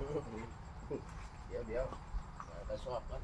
เดี๋ยวเดี๋ยวเอากระสอบกัน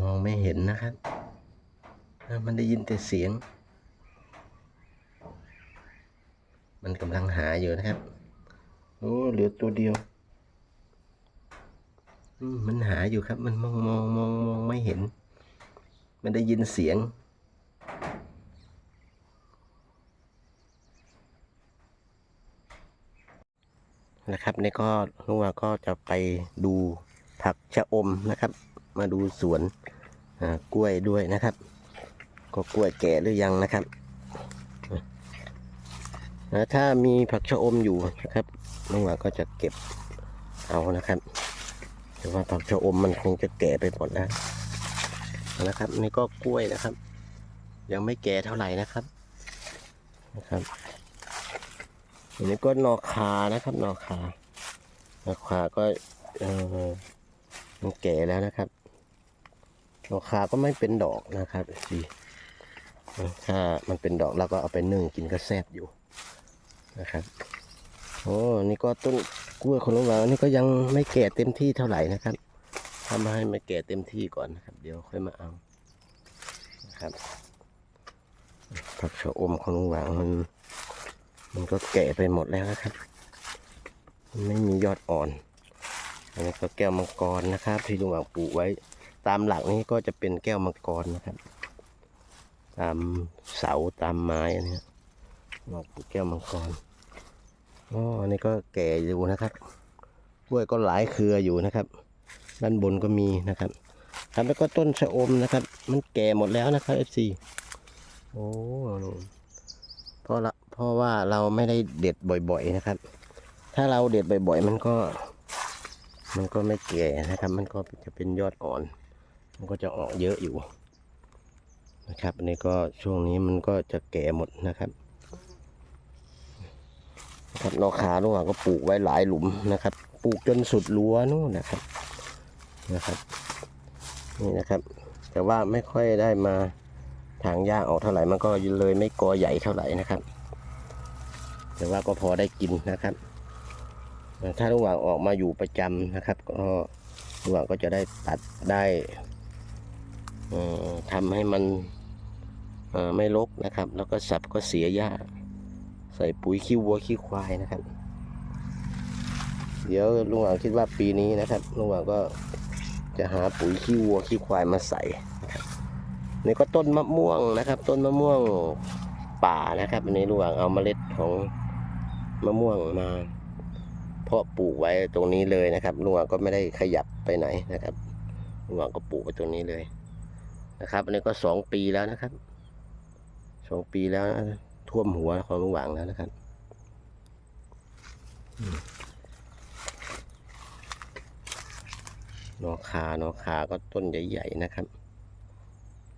มองไม่เห็นนะครับ มันได้ยินแต่เสียง มันกำลังหาอยู่นะครับ โอ้เหลือตัวเดียวมมันหาอยู่ครับ มันมองมองมองมองไม่เห็น มันได้ยินเสียงนะครับนี่ก็ลุงว่าก็จะไปดูผักชะอมนะครับ มาดูสวนกล้วยด้วยนะครับ ก็กล้วยแก่หรือยังนะครับถ้ามีผักชะอมอยู่นะครับลุงหวาก็จะเก็บเอานะครับแต่ว่าผักชะอมมันคงจะแก่ไปหมดแล้วนะครับนี่ก็กล้วยนะครับ ยังไม่แก่เท่าไหร่นะครับนะครับอันนี้ก็นอคานะครับนอคานอคาก็เออมันแก่แล้วนะครับ นอคาก็ไม่เป็นดอกนะครับดีถ้ามันเป็นดอกเราก็เอาไปนึ่งกินก็แซ่บอยู่นะครับโอ้นี่ก็ต้นกล้วยของลุงหวางอันนี่ก็ยังไม่แก่เต็มที่เท่าไหร่นะครับทำให้มันแก่เต็มที่ก่อนนะครับ เดี๋ยวค่อยมาเอานะครับผักชะอมของลุงหวางมัน มันก็แก่ไปหมดแล้วนะครับมันไม่มียอดอ่อนอันนี้ก็แก้วมังกรนะครับ ที่ลุงหวังปลูกไว้ ตามหลักนี้ก็จะเป็นแก้วมังกรนะครับ ตามเสาตามไม้อันเนี้ยหวังปลูกแก้วมังกรอ๋ออันนี้ก็แก่อยู่นะครับกล้วยก็หลายเครืออยู่นะครับ ด้านบนก็มีนะครับครับแล้วก็ต้นชะอมนะครับ มันแก่หมดแล้วนะครับ FC โอ้เพราะละเพราะว่าเราไม่ได้เด็ดบ่อย ๆนะครับ ถ้าเราเด็ดบ่อย ๆ มันก็ มันก็ไม่แก่นะครับ มันก็จะเป็นยอดอ่อน มันก็จะออกเยอะอยู่นะครับ อันนี้ก็ช่วงนี้มันก็จะแก่หมดนะครับครับนอกขาลุงหว่างก็ปลูกไว้หลายหลุมนะครับ ปลูกจนสุดรั้วนู่นนะครับนะครับนี่นะครับ แต่ว่าไม่ค่อยได้มาทางหญ้าออกเท่าไหร่มันก็เลยไม่กอใหญ่เท่าไหร่นะครับ แต่ว่าก็พอได้กินนะครับ ถ้าระหว่างออกมาอยู่ประจำนะครับ ก็ระหว่างก็จะได้ตัดได้ ทำให้มันไม่รกนะครับ แล้วก็สับก็เสียหญ้า ใส่ปุ๋ยขี้วัวขี้ควายนะครับ เดี๋ยวลุงหว่างคิดว่าปีนี้นะครับลุงหว่างก็จะหาปุ๋ยขี้วัวขี้ควายมาใส่นะครับนี่ก็ต้นมะม่วงนะครับ ต้นมะม่วงป่านะครับอันนี้ลุงหว่างเอาเมล็ดของมะม่วงมาเพาะปลูกไว้ตรงนี้เลยนะครับลุงหว่างก็ไม่ได้ขยับไปไหนนะครับลุงหว่างก็ปลูกไว้ตรงนี้เลย นะครับ อันนี้ก็สองปีแล้วนะครับสองปีแล้วนะท่วมหัวของลุงหว่างแล้วนะครับนอคานอคาก็ต้นใหญ่ๆนะครับ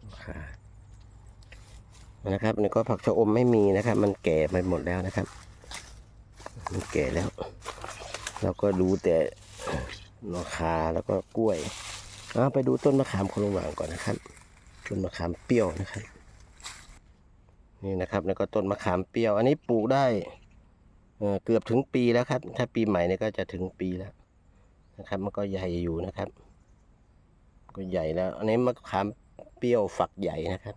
นอคานะครับอันนี้ก็ผักชะอมไม่มีนะครับ มันแก่ไปหมดแล้วนะครับ มันแก่แล้ว เราก็ดูแต่นอคาแล้วก็กล้วยเอาไปดูต้นมะขามคนละหว่างก่อนนะครับ ต้นมะขามเปรี้ยวนะครับ นี่นะครับแล้วก็ต้นมะขามเปรี้ยว อันนี้ปลูกได้เอเกือบถึงปีแล้วครับ ถ้าปีใหม่เนี่ยก็จะถึงปีแล้วนะครับ มันก็ใหญ่อยู่นะครับ ก็ใหญ่แล้ว อันนี้มะขามเปรี้ยวฝักใหญ่นะครับ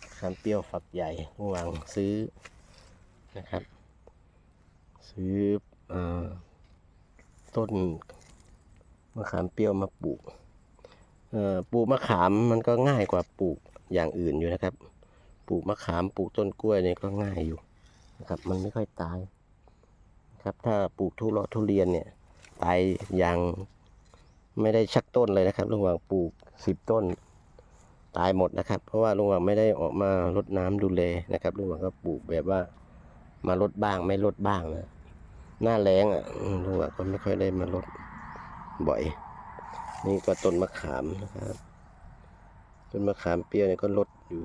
มะขามเปรี้ยวฝักใหญ่ระว่างซื้อนะครับ ซื้ออต้นมะขามเปรี้ยวมาปลูก ปลูกมะขามมันก็ง่ายกว่าปลูกอย่างอื่นอยู่นะครับ ปลูกมะขามปลูกต้นกล้วยนี่ก็ง่ายอยู่นะครับ มันไม่ค่อยตายครับถ้าปลูกทุเรทุเรียนเนี่ยตายอย่างไม่ได้ชักต้นเลยนะครับระหว่างปลูกสิบต้น ตายหมดนะครับ เพราะว่าลุงหว่างไม่ได้ออกมารดน้ำดูแลนะครับลุงหว่างก็ปลูกแบบว่ามาลดบ้างไม่ลดบ้างนะหน้าแรงอะลุงหว่างก็ไม่ค่อยได้มาลดบ่อย นี่ก็ต้นมะขามนะครับ ต้นมะขามเปรี้ยวเนี่ยก็ลดอยู่